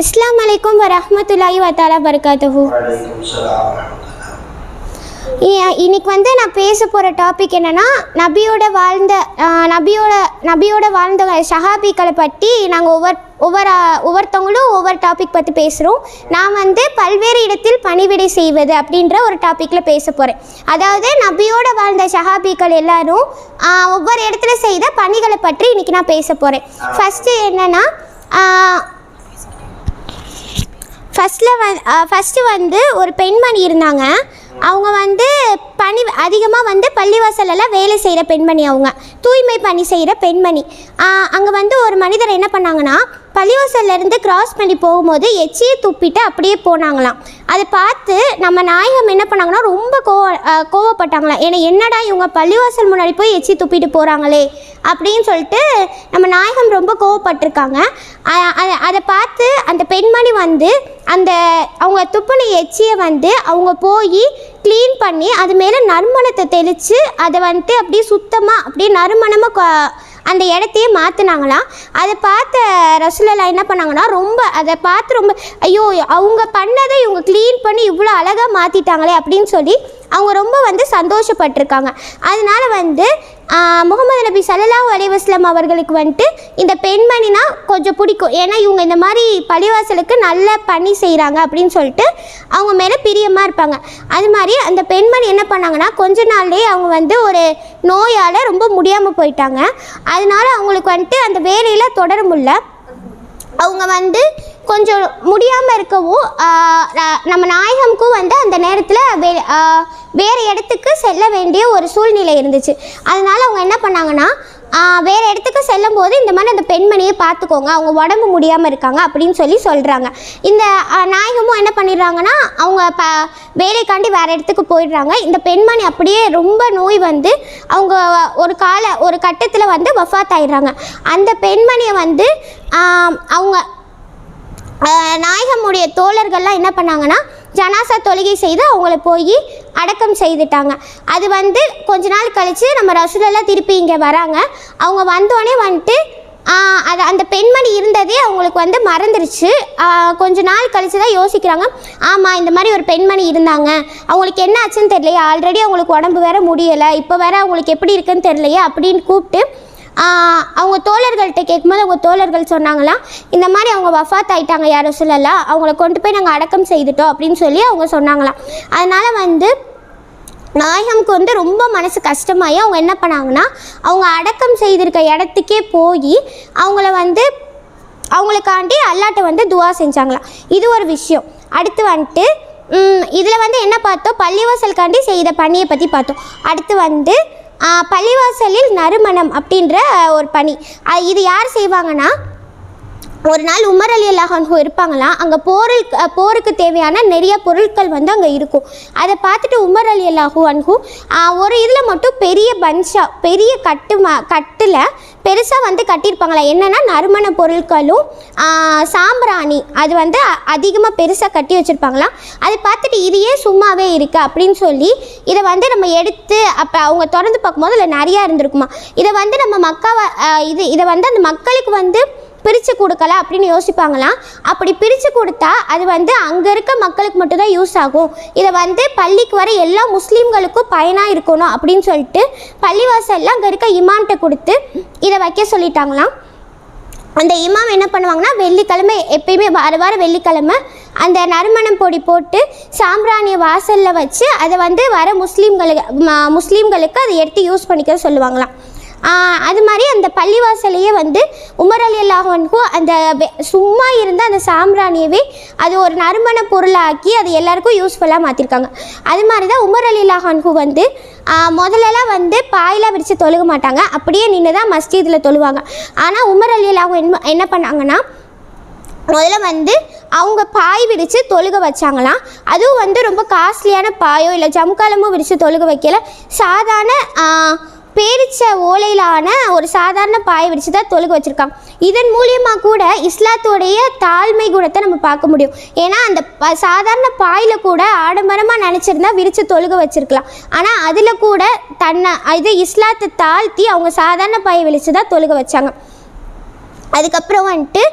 அஸ்ஸலாமு அலைக்கும் வரஹ்மத்துல்லாஹி வத்தாலா பரகாத்துஹு. வலைக்கும் இன்னைக்கு வந்து நான் பேச போகிற டாபிக் என்னன்னா நபியோட வாழ்ந்த நபியோட நபியோட வாழ்ந்த ஷஹாபிகளை பற்றி நாங்கள் ஒவ்வொரு ஒவ்வொரு ஒவ்வொருத்தவங்களும் ஒவ்வொரு டாபிக் பற்றி பேசுகிறோம் நான் வந்து பல்வேறு இடத்தில் பணிவிடை செய்வது அப்படின்ற ஒரு டாப்பிக்கில் பேச போகிறேன் அதாவது நபியோட வாழ்ந்த ஷஹாபிகள் எல்லாரும் ஒவ்வொரு இடத்துல செய்த பணிகளை பற்றி இன்னைக்கு நான் பேச போகிறேன் ஃபஸ்ட்டு என்னென்னா ஃபஸ்ட்டில் வந் ஃபஸ்ட்டு வந்து ஒரு பெண்மணி இருந்தாங்க. அவங்க வந்து பணி அதிகமாக வந்து பள்ளிவாசலெல்லாம் வேலை செய்கிற பெண்மணி அவங்க. தூய்மை பணி செய்கிற பெண்மணி. அங்கே வந்து ஒரு மனிதர் என்ன பண்ணாங்கன்னா பள்ளிவாசல்ல இருந்து கிராஸ் பண்ணி போகும்போது எச்சியை துப்பிட்டு அப்படியே போனாங்களாம். அதை பார்த்து நம்ம நாயகம் என்ன பண்ணாங்கன்னா ரொம்ப கோவ கோவப்பட்டாங்களாம். ஏன்னா என்னடா இவங்க பள்ளிவாசல் முன்னாடி போய் எச்சி துப்பிட்டு போகிறாங்களே அப்படின்னு சொல்லிட்டு நம்ம நாயகம் ரொம்ப கோவப்பட்டிருக்காங்க. அதை பார்த்து அந்த பெண்மணி வந்து அந்த அவங்க துப்புன எச்சியை வந்து அவங்க போய் க்ளீன் பண்ணி அது மேலே நறுமணத்தை தெளித்து அதை வந்துட்டு அப்படியே சுத்தமாக அப்படியே நறுமணமாக அந்த இடத்தையே மாற்றினாங்களாம் அதை பார்த்த ரசுலலா என்ன பண்ணாங்கன்னா ரொம்ப அதை பார்த்து ரொம்ப ஐயோ அவங்க பண்ணதை இவங்க க்ளீன் பண்ணி இவ்வளோ அழகாக மாற்றிட்டாங்களே அப்படின்னு சொல்லி அவங்க ரொம்ப வந்து சந்தோஷப்பட்டிருக்காங்க. அதனால வந்து முகமது நபி ஸல்லல்லாஹு அலிவாஸ்லாம் அவர்களுக்கு வந்துட்டு இந்த பெண்மணினா கொஞ்சம் பிடிக்கும். ஏன்னா இவங்க இந்த மாதிரி பள்ளிவாசலுக்கு நல்ல பணி செய்கிறாங்க அப்படின்னு சொல்லிட்டு அவங்க மேலே பிரியமாக இருப்பாங்க. அது மாதிரி அந்த பெண்மணி என்ன பண்ணாங்கன்னா கொஞ்ச நாள்லேயே அவங்க வந்து ஒரு நோயால் ரொம்ப முடியாமல் போயிட்டாங்க. அதனால அவங்களுக்கு வந்துட்டு அந்த வேலையில் தொடர முடியல. அவங்க வந்து கொஞ்சம் முடியாமல் இருக்கவும் நம்ம நாயகம்க்கும் வந்து அந்த நேரத்தில் வே வேறு இடத்துக்கு செல்ல வேண்டிய ஒரு சூழ்நிலை இருந்துச்சு. அதனால் அவங்க என்ன பண்ணாங்கன்னா வேறு இடத்துக்கு செல்லும் போது இந்த மாதிரி அந்த பெண்மணியை பார்த்துக்கோங்க அவங்க உடம்பு முடியாமல் இருக்காங்க அப்படின்னு சொல்லி சொல்கிறாங்க இந்த நாயகமும் என்ன பண்ணிடுறாங்கன்னா அவங்க ப வேலைக்காண்டி வேறு இடத்துக்கு போயிடுறாங்க. இந்த பெண்மணி அப்படியே ரொம்ப நோய் வந்து அவங்க ஒரு கால ஒரு கட்டத்தில் வந்து வஃபாத் ஆயிடுறாங்க. அந்த பெண்மணியை வந்து அவங்க நாயகமுடைய தோழர்கள்லாம் என்ன பண்ணாங்கன்னா ஜனாசா தொழுகை செய்து அவங்கள போய் அடக்கம் செய்துட்டாங்க. அது வந்து கொஞ்ச நாள் கழித்து நம்ம ரசூலெல்லாம் திருப்பி இங்கே வராங்க. அவங்க வந்தோடனே வந்துட்டு அது அந்த பெண்மணி இருந்ததே அவங்களுக்கு வந்து மறந்துருச்சு. கொஞ்ச நாள் கழித்து தான் யோசிக்கிறாங்க. ஆமாம் இந்த மாதிரி ஒரு பெண்மணி இருந்தாங்க. அவங்களுக்கு என்ன ஆச்சுன்னு தெரியலையே. ஆல்ரெடி அவங்களுக்கு உடம்பு வேற முடியலை. இப்போ வேற அவங்களுக்கு எப்படி இருக்குன்னு தெரியலையே அப்படின்னு கூப்பிட்டு அவங்க தோழர்கள்ட்ட கேட்கும்போது அவங்க தோழர்கள் சொன்னாங்களாம் இந்த மாதிரி அவங்க வஃபாத் ஆயிட்டாங்க யாரும் சொல்லலாம் அவங்கள கொண்டு போய் நாங்கள் அடக்கம் செய்துட்டோம் அப்படின்னு சொல்லி அவங்க சொன்னாங்களாம். அதனால் வந்து நாயகம்க்கு வந்து ரொம்ப மனசு கஷ்டமாயி அவங்க என்ன பண்ணாங்கன்னா அவங்க அடக்கம் செய்திருக்க இடத்துக்கே போய் அவங்கள வந்து அவங்களுக்காண்டி அல்லாட்ட வந்து துவா செஞ்சாங்களாம். இது ஒரு விஷயம். அடுத்து வந்துட்டு இதில் வந்து என்ன பார்த்தோம்? பள்ளிவாசலுக்காண்டி செய்த பணியை பற்றி பார்த்தோம். அடுத்து வந்து பள்ளிவாசலில் நறுமணம் அப்படின்ற ஒரு பணி. இது யார் செய்வாங்கன்னா ஒரு நாள் உமர் அலி அல்லாஹான்ஹூ இருப்பாங்களாம் அங்கே போரில் போருக்கு தேவையான நிறைய பொருட்கள் வந்து அங்கே இருக்கும். அதை பார்த்துட்டு உமர் அலி அல்லாஹூ அன்ஹூ ஒரு இதில் மட்டும் பெரிய பஞ்சாக பெரிய கட்டு கட்டில் பெருசாக வந்து கட்டியிருப்பாங்களா? என்னென்னா நறுமண பொருட்களும் சாம்பிராணி அது வந்து அதிகமாக பெருசாக கட்டி வச்சுருப்பாங்களாம் அதை பார்த்துட்டு இது ஏன் சும்மாவே இருக்குது அப்படின்னு சொல்லி இதை வந்து நம்ம எடுத்து அப்போ அவங்க திறந்து பார்க்கும்போது அதில் நிறையா இருந்திருக்குமா? இதை வந்து நம்ம மக்காவை இது இதை வந்து அந்த மக்களுக்கு வந்து பிரித்து கொடுக்கலாம் அப்படின்னு யோசிப்பாங்களாம். அப்படி பிரித்து கொடுத்தா அது வந்து அங்கே இருக்க மக்களுக்கு மட்டும்தான் யூஸ் ஆகும். இதை வந்து பள்ளிக்கு வர எல்லா முஸ்லீம்களுக்கும் பயனாக இருக்கணும் அப்படின்னு சொல்லிட்டு பள்ளிவாசல்ல அங்கே இருக்க இமான்கிட்ட கொடுத்து இதை வைக்க சொல்லிட்டாங்களாம். அந்த இமாம் என்ன பண்ணுவாங்கன்னா வெள்ளிக்கிழமை எப்பயுமே வார வாரம் வெள்ளிக்கிழமை அந்த நறுமணம் பொடி போட்டு சாம்பிராணிய வாசலில் வச்சு அதை வந்து வர முஸ்லீம்களுக்கு முஸ்லீம்களுக்கு அதை எடுத்து யூஸ் பண்ணிக்க சொல்லுவாங்களாம். அது மாதிரி பள்ளிவாசலையே வந்து உமர் அலி அல்லாஹனுக்கும் அந்த சும்மா இருந்த அந்த சாம்பிராணியவே அது ஒரு நறுமண பொருளாக்கி அது எல்லாருக்கும் யூஸ்ஃபுல்லாக மாற்றிருக்காங்க அது மாதிரி தான் உமர் அலி அல்லாஹன்ஹூ வந்து முதல்லலாம் வந்து பாயெலாம் விரித்து தொழுக மாட்டாங்க. அப்படியே நின்று தான் மஸ்ஜிதில் தொழுவாங்க. ஆனால் உமர் அலி அல்லாஹ் என்ன என்ன பண்ணாங்கன்னா முதல்ல வந்து அவங்க பாய் விரித்து தொழுக வச்சாங்களாம். அதுவும் வந்து ரொம்ப காஸ்ட்லியான பாயோ இல்லை ஜம்காலமோ விரித்து தொழுக வைக்கல. சாதாரண பேரிச்ச ஓலையிலான ஒரு சாதாரண பாயை விரித்து தான் தொழுக வச்சுருக்காங்க இதன் மூலியமாக கூட இஸ்லாத்துடைய தாழ்மை குணத்தை நம்ம பார்க்க முடியும். ஏன்னா அந்த ப- சாதாரண பாயில் கூட ஆடம்பரமாக நினச்சிருந்தா விரித்து தொழுக வச்சுருக்கலாம். ஆனால் அதில் கூட தன்னை இது இஸ்லாத்தை தாழ்த்தி அவங்க சாதாரண பாயை விரித்து தான் தொழுக வச்சாங்க. அதுக்கப்புறம் வந்துட்டு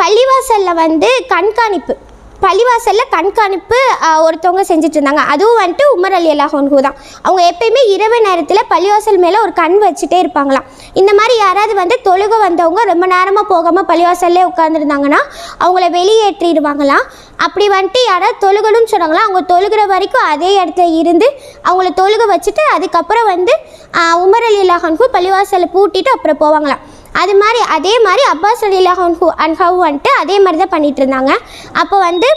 பள்ளிவாசலில் வந்து கண்காணிப்பு. பள்ளிவாசலில் கண்காணிப்பு ஒருத்தவங்க செஞ்சுட்டு இருந்தாங்க அதுவும் வந்துட்டு உமர் அலி அல்லாஹன்ஹூ தான். அவங்க எப்பயுமே இரவு நேரத்தில் பள்ளிவாசல் மேலே ஒரு கண் வச்சுட்டே இருப்பாங்களாம். இந்த மாதிரி யாராவது வந்து தொழுக வந்தவங்க ரொம்ப நேரமாக போகாமல் பள்ளிவாசல்லே உட்காந்துருந்தாங்கன்னா அவங்கள வெளியேற்றிடுவாங்களாம். அப்படி வந்துட்டு யாராவது தொழுகணும்னு சொன்னாங்களா அவங்க தொழுகிற வரைக்கும் அதே இடத்துல இருந்து அவங்கள தொழுக வச்சுட்டு அதுக்கப்புறம் வந்து உமர் அலி அல்லாஹன்ஹூ பள்ளிவாசலை பூட்டிட்டு அப்புறம் போவாங்களாம். அது மாதிரி அதே மாதிரி அப்பாஸ் அலி அல்லாஹன்ஹூ அன்ஹாவும் வந்துட்டு அதே மாதிரி தான் பண்ணிட்டு இருந்தாங்க அப்போ வந்து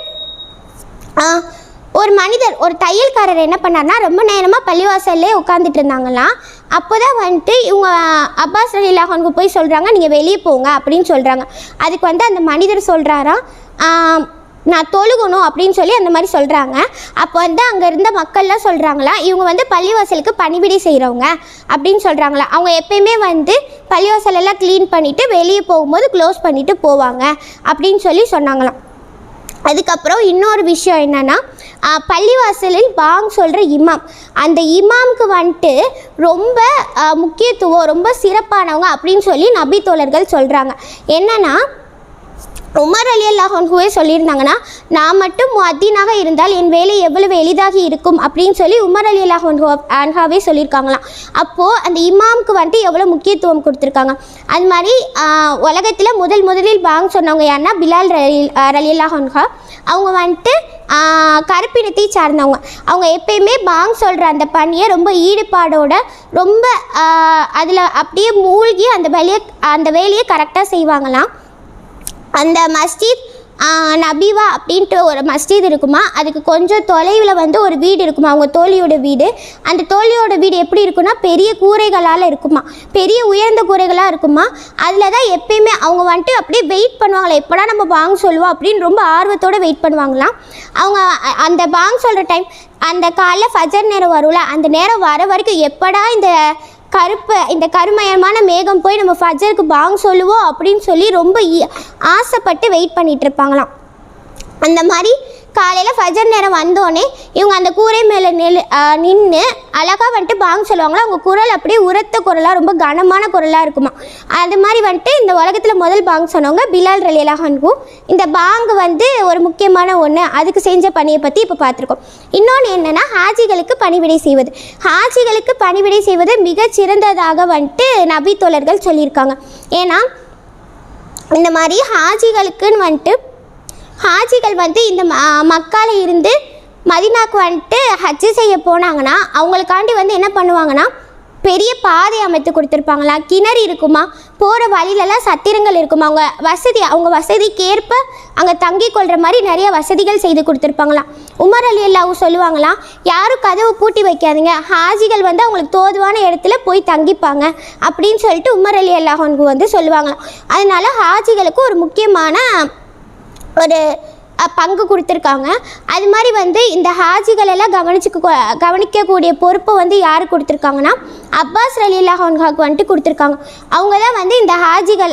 ஒரு மனிதர் ஒரு தையல்காரர் என்ன பண்ணார்னா ரொம்ப நேரமாக பள்ளிவாசல்லே உட்காந்துட்டு இருந்தாங்களாம் அப்போ தான் வந்துட்டு இவங்க அப்பாஸ் அலி அல்லாஹனுக்கு போய் சொல்கிறாங்க நீங்கள் வெளியே போங்க அப்படின்னு சொல்கிறாங்க அதுக்கு வந்து அந்த மனிதர் சொல்கிறாராம் நான் தொழுகணும் அப்படின்னு சொல்லி அந்த மாதிரி சொல்கிறாங்க அப்போ வந்து அங்கே இருந்த மக்கள்லாம் சொல்கிறாங்களா இவங்க வந்து பள்ளிவாசலுக்கு பணிவிடை செய்கிறவங்க அப்படின்னு சொல்கிறாங்களா அவங்க எப்பயுமே வந்து பள்ளிவாசலெல்லாம் க்ளீன் பண்ணிவிட்டு வெளியே போகும்போது க்ளோஸ் பண்ணிவிட்டு போவாங்க அப்படின்னு சொல்லி சொன்னாங்களாம். அதுக்கப்புறம் இன்னொரு விஷயம் என்னன்னா பள்ளிவாசலில் பாங் சொல்கிற இமாம். அந்த இமாம்க்கு வந்துட்டு ரொம்ப முக்கியத்துவம் ரொம்ப சிறப்பானவங்க அப்படின்னு சொல்லி நபி தோழர்கள் சொல்கிறாங்க என்னென்னா உமர் அலி அல்லாஹன்ஹுவே சொல்லியிருந்தாங்கன்னா நான் மட்டும் முஅத்தீனாக இருந்தால் என் வேலை எவ்வளவு எளிதாகி இருக்கும்? அப்படின்னு சொல்லி உமர் அலி அல்லாஹன்ஹோ அன்ஹாவே சொல்லியிருக்காங்களாம். அப்போது அந்த இமாமுக்கு வந்துட்டு எவ்வளோ முக்கியத்துவம் கொடுத்துருக்காங்க? அது மாதிரி உலகத்தில் முதல் முதலில் பாங் சொன்னவங்க யாருன்னா பிலால் ரலி ரலி அல்லாஹன்ஹா அவங்க வந்துட்டு கருப்பினத்தை சார்ந்தவங்க. அவங்க எப்பயுமே பாங் சொல்கிற அந்த பணியை ரொம்ப ஈடுபாடோட ரொம்ப அதில் அப்படியே மூழ்கி அந்த வேலையை அந்த வேலையை கரெக்டாக செய்வாங்களாம். அந்த மஸ்ஜித் நபிவா அப்படின்ட்டு ஒரு மஸ்ஜித் இருக்குமா? அதுக்கு கொஞ்சம் தொலைவில் வந்து ஒரு வீடு இருக்குமா? அவங்க தோழியோட வீடு. அந்த தோழியோட வீடு எப்படி இருக்குன்னா பெரிய கூரைகளால் இருக்குமா? பெரிய உயர்ந்த கூரைகளாக இருக்குமா? அதில் தான் எப்பயுமே அவங்க வந்துட்டு அப்படியே வெயிட் பண்ணுவாங்களே. எப்படா நம்ம பாங் சொல்லுவோம் அப்படின்னு ரொம்ப ஆர்வத்தோடு வெயிட் பண்ணுவாங்களாம். அவங்க அ- அந்த பாங் சொல்கிற டைம் அந்த காலைல ஃபஜர் நேரம் வரும்ல அந்த நேரம் வர வரைக்கும் எப்படா இந்த கருப்பு இந்த கருமயமான மேகம் போய் நம்ம ஃபஜருக்கு பாங் சொல்லுவோம் அப்படின்னு சொல்லி ரொம்ப ஆசைப்பட்டு வெயிட் பண்ணிகிட்ருப்பாங்களாம் அந்த மாதிரி காலையில் ஃபஜர் நேரம் வந்தோடனே இவங்க அந்த கூரை மேலே நெல் நின்று அழகாக வந்துட்டு பாங் சொல்லுவாங்களா? அவங்க குரல் அப்படியே உரத்த குரலாக ரொம்ப கனமான குரலாக இருக்குமா? அது மாதிரி வந்துட்டு இந்த உலகத்தில் முதல் பாங் சொன்னவங்க பிலால் ரலியலாகனுக்கும் இந்த பாங்கு வந்து ஒரு முக்கியமான ஒன்று அதுக்கு செஞ்ச பணியை பற்றி இப்போ பார்த்துருக்கோம் இன்னொன்று என்னென்னா ஹாஜிகளுக்கு பணிவிடை செய்வது. ஹாஜிகளுக்கு பணிவிடை செய்வது மிகச் சிறந்ததாக வந்துட்டு நபி தோழர்கள் சொல்லியிருக்காங்க. ஏன்னா இந்த மாதிரி ஹாஜிகளுக்குன்னு வந்துட்டு ஹாஜிகள் வந்து இந்த ம- மக்கால இருந்து மதினாக்கு வந்துட்டு ஹஜ்ஜு செய்ய போனாங்கன்னா அவங்களுக்காண்டி வந்து என்ன பண்ணுவாங்கன்னா பெரிய பாதை அமைத்து கொடுத்துருப்பாங்களா? கிணறு இருக்குமா? போகிற வழியிலலாம் சத்திரங்கள் இருக்குமா? அவங்க வசதி அவங்க வசதிக்கேற்ப அங்கே தங்கி கொள்கிற மாதிரி நிறைய வசதிகள் செய்து கொடுத்துருப்பாங்களாம் உமர் அலி அல்லாஹ் சொல்லுவாங்களாம் யாரும் கதவை பூட்டி வைக்காதீங்க. ஹாஜிகள் வந்து அவங்களுக்கு தோதுவான இடத்துல போய் தங்கிப்பாங்க அப்படின்னு சொல்லிட்டு உமர் அலி அல்லாஹனுக்கு வந்து சொல்லுவாங்களாம். அதனால ஹாஜிகளுக்கு ஒரு முக்கியமான ஒரு பங்கு கொடுத்துருக்காங்க. அது மாதிரி வந்து இந்த ஹாஜிகள் எல்லாம் கவனிச்சுக்க கவனிக்கக்கூடிய பொறுப்பை வந்து யார் கொடுத்துருக்காங்கன்னா அப்பாஸ் ரலில்லாஹாக்கு வந்துட்டு கொடுத்துருக்காங்க. அவங்க தான் வந்து இந்த ஹாஜிகள்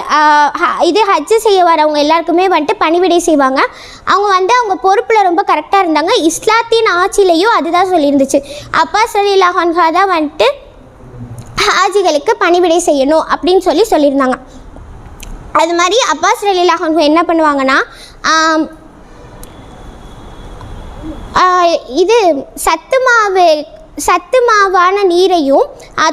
ஹ- இது ஹஜ்ஜு செய்ய வரவங்க எல்லாருக்குமே வந்துட்டு பணிவிடை செய்வாங்க. அவங்க வந்து அவங்க பொறுப்பில் ரொம்ப கரெக்டாக இருந்தாங்க. இஸ்லாத்தின் ஆட்சியிலையும் அதுதான் சொல்லியிருந்துச்சு. அப்பாஸ் ரலில்லாஹான்ஹா தான் வந்துட்டு ஹாஜிகளுக்கு பணிவிடை செய்யணும் அப்படின்னு சொல்லி சொல்லியிருந்தாங்க. அது மாதிரி அப்பாஸ் ரலிலாஹன் என்ன பண்ணுவாங்கன்னா இது சத்து மாவு சத்து மாவான நீரையும்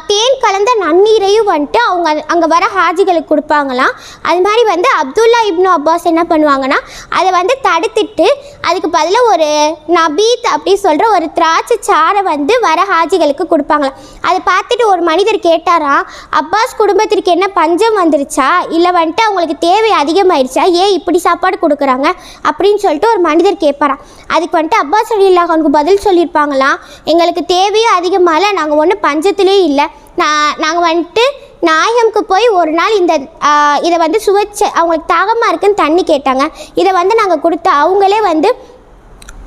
தேன் கலந்த நன்னீரையும் வந்துட்டு அவங்க அங்கே வர ஹாஜிகளுக்கு கொடுப்பாங்களாம். அது மாதிரி வந்து அப்துல்லா இப்னு அப்பாஸ் என்ன பண்ணுவாங்கன்னா அதை வந்து தடுத்துட்டு அதுக்கு பதிலாக ஒரு நபீத் அப்படி சொல்கிற ஒரு திராட்சை சாறை வந்து வர ஹாஜிகளுக்கு கொடுப்பாங்களாம். அதை பார்த்துட்டு ஒரு மனிதர் கேட்டாராம் அப்பாஸ் குடும்பத்திற்கு என்ன பஞ்சம் வந்துருச்சா? இல்லை வந்துட்டு அவங்களுக்கு தேவை அதிகமாயிருச்சா? ஏன் இப்படி சாப்பாடு கொடுக்குறாங்க? அப்படின்னு சொல்லிட்டு ஒரு மனிதர் கேட்பாராம். அதுக்கு வந்துட்டு அப்பாஸ் அலில்லாஹனுக்கு பதில் சொல்லியிருப்பாங்களாம் எங்களுக்கு தேவை தேவையும் அதிகமாகல நாங்கள் ஒன்றும் பஞ்சத்துலேயும் இல்லை. நான் நாங்கள் வந்துட்டு நாயகம்க்கு போய் ஒரு நாள் இந்த இதை வந்து சுவைச்ச அவங்களுக்கு தாகமாக இருக்குன்னு தண்ணி கேட்டாங்க. இதை வந்து நாங்கள் கொடுத்து அவங்களே வந்து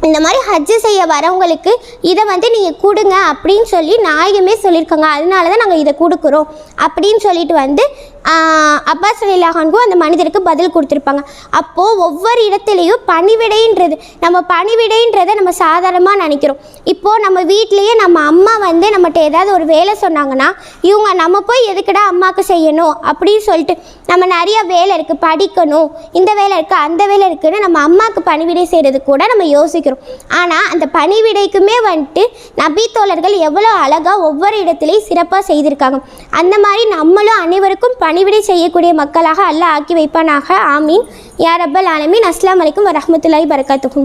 இந்த மாதிரி ஹஜ்ஜு செய்ய வரவங்களுக்கு இதை வந்து நீங்கள் கொடுங்க அப்படின்னு சொல்லி நாயகமே சொல்லியிருக்காங்க. அதனால தான் நாங்கள் இதை கொடுக்குறோம் அப்படின்னு சொல்லிட்டு வந்து அப்பா அப்பாஸ் அலிலாஹான்கும் அந்த மனிதருக்கு பதில் கொடுத்துருப்பாங்க. அப்போது ஒவ்வொரு இடத்துலையும் பணிவிடைன்றது நம்ம பணிவிடைன்றதை நம்ம சாதாரணமாக நினைக்கிறோம். இப்போது நம்ம வீட்லேயே நம்ம அம்மா வந்து நம்மகிட்ட ஏதாவது ஒரு வேலை சொன்னாங்கன்னா இவங்க நம்ம போய் எதுக்குடா அம்மாவுக்கு செய்யணும் அப்படின்னு சொல்லிட்டு நம்ம நிறைய வேலை இருக்குது படிக்கணும் இந்த வேலை இருக்குது அந்த வேலை இருக்குதுன்னு நம்ம அம்மாவுக்கு பணிவிடை செய்கிறது கூட நம்ம யோசிக்கிறோம். ஆனால் அந்த பணிவிடைக்குமே வந்துட்டு நபி தோழர்கள் எவ்வளோ அழகாக ஒவ்வொரு இடத்துலையும் சிறப்பாக செய்திருக்காங்க. அந்த மாதிரி நம்மளும் அனைவருக்கும் பணிவிடை செய்யக்கூடிய மக்களாக அல்லாஹ் ஆக்கி வைப்பானாக. ஆமீன். யாரப்பல் ஆலமின் ஆலமீன். அஸ்ஸலாமு அலைக்கும் வரஹ்மத்துல்லாஹி வரகாத்துக்கும்